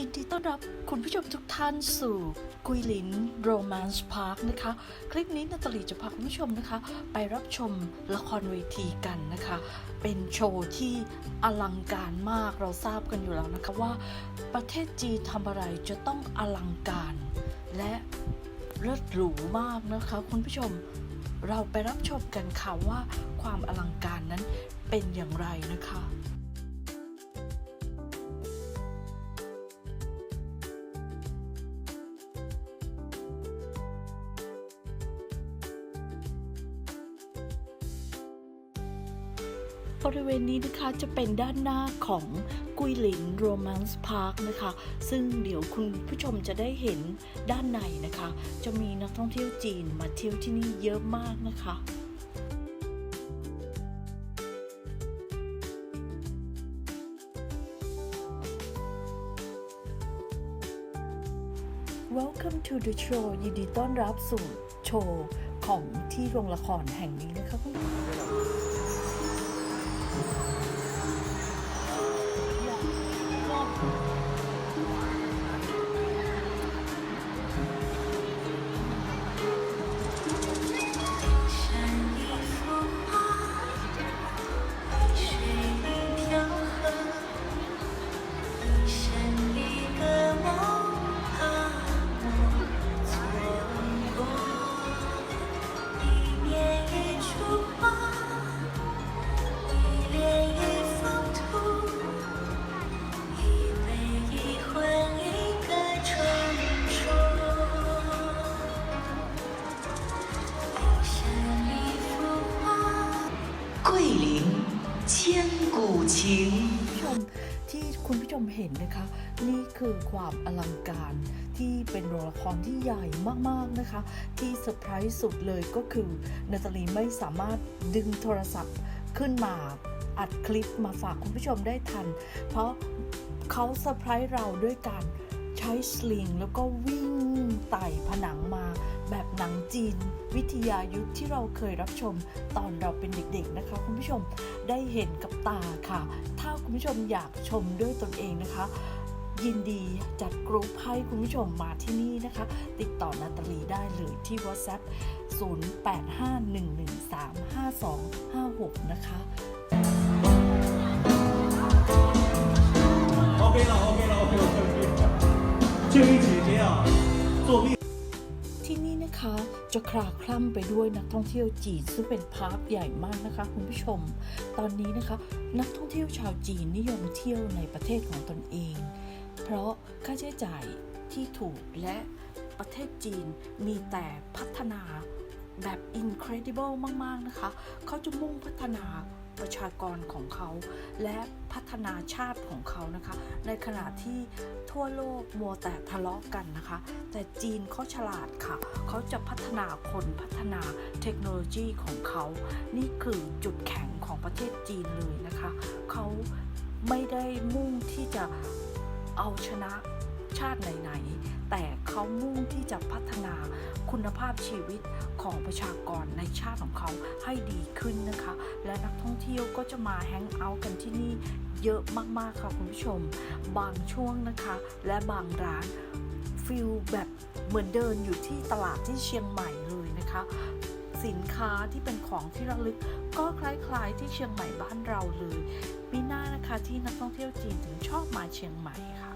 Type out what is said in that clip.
ยินดีต้อนรับคุณผู้ชมทุกท่านสู่กุยลินโรแมนส์พาร์คนะคะ คลิปนี้นาตาลีจะพาคุณผู้ชมนะคะ ไปรับชมละครเวทีกันนะคะ เป็นโชว์ที่อลังการมากเราทราบกันอยู่แล้วนะคะว่าประเทศจีนทำอะไรจะต้องอลังการ และเลิศหรูมากนะคะ คุณผู้ชมเราไปรับชมกันค่ะว่าความอลังการนั้นเป็นอย่างไรนะคะ บริเวณนี้นะคะจะเป็นด้านหน้าของกุยหลินโรแมนส์พาร์คนะคะ ซึ่งเดี๋ยวคุณผู้ชมจะได้เห็นด้านในนะคะ จะมีนักท่องเที่ยวจีนมาเที่ยวที่นี่เยอะมากนะคะ Welcome to the show ยินดีต้อนรับสู่โชว์ของที่โรงละครแห่งนี้นะคะคุณ ปู่ชิงชมที่คุณผู้ชมเห็นนะคะ นี่คือความอลังการที่เป็นโรงละครที่ใหญ่มากๆนะคะ ที่เซอร์ไพรส์สุดเลยก็คือนาตาลีไม่สามารถดึงโทรศัพท์ขึ้นมาอัดคลิปมาฝากคุณผู้ชมได้ทัน เพราะเขาเซอร์ไพรส์เราด้วยการ ช้สลิงแล้วก็วิ่งไต่ผนังมา แบบหนังจีน วิทยายุทธที่เราเคยรับชมตอนเราเป็นเด็กๆนะคะ คุณผู้ชมได้เห็นกับตาค่ะ ถ้าคุณผู้ชมอยากชมด้วยตนเองนะคะ ยินดีจัดกรุ๊ปให้คุณผู้ชมมาที่นี่นะคะ ติดต่อนาตาลีได้เลยที่ WhatsApp 0851135256 นะคะ นะคะ จะคลาคล่ำไปด้วยนักท่องเที่ยวจีนซึ่งเป็นพาร์คใหญ่มากนะคะคุณผู้ชม ตอนนี้นะคะ นักท่องเที่ยวชาวจีนนิยมเที่ยวในประเทศของตนเอง เพราะค่าใช้จ่ายที่ถูกและประเทศจีนมีแต่พัฒนาแบบ incredible มาก ๆ นะคะ เขาจะมุ่งพัฒนา ประชากรของเขา และพัฒนาชาติของเขานะคะ ในขณะที่ทั่วโลกมัวแต่ทะเลาะกันนะคะ แต่จีนเขาฉลาดค่ะ เขาจะพัฒนาคนพัฒนาเทคโนโลยีของเขา นี่คือจุดแข็งของประเทศจีนเลยนะคะ เขาไม่ได้มุ่งที่จะเอาชนะ ชาติไหนๆ แต่เขามุ่งที่จะพัฒนาคุณภาพชีวิตของประชากรในชาติของเขาให้ดีขึ้นนะคะ และนักท่องเที่ยวก็จะมาแฮงเอาท์กันที่นี่เยอะมากๆค่ะคุณผู้ชม บางช่วงนะคะ และบางร้านฟิลแบบเหมือนเดินอยู่ที่ตลาดที่เชียงใหม่เลยนะคะสินค้าที่เป็นของที่ระลึกก็คล้ายๆ ที่เชียงใหม่บ้านเราเลยมีหน้านะคะที่นักท่องเที่ยวจีนถึงชอบมาเชียงใหม่ค่ะ